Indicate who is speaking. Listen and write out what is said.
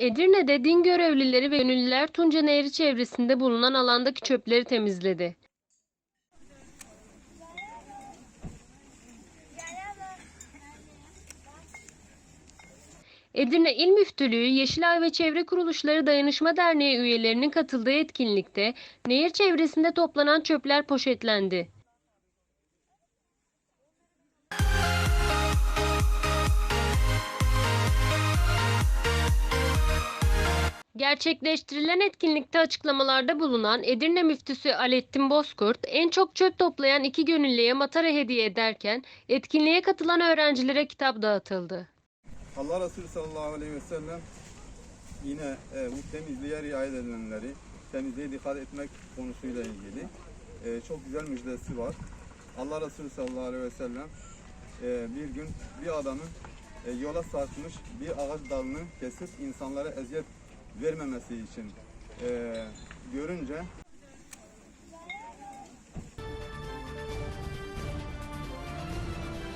Speaker 1: Edirne'de din görevlileri ve gönüllüler Tunca Nehri çevresinde bulunan alandaki çöpleri temizledi. Edirne İl Müftülüğü, Yeşilay ve Çevre Kuruluşları Dayanışma Derneği üyelerinin katıldığı etkinlikte nehir çevresinde toplanan çöpler poşetlendi. Gerçekleştirilen etkinlikte açıklamalarda bulunan Edirne Müftüsü Alettin Bozkurt, en çok çöp toplayan iki gönüllüye matara hediye ederken etkinliğe katılan öğrencilere kitap dağıtıldı.
Speaker 2: Allah Resulü sallallahu aleyhi ve sellem yine e, bu temizliğe riayet edilenleri, temizliğe dikkat etmek konusuyla ilgili e, çok güzel müjdesi var. Allah Resulü sallallahu aleyhi ve sellem e, bir gün bir adamın e, yola sarkmış bir ağaç dalını kesip insanlara eziyet vermemesi için e, görünce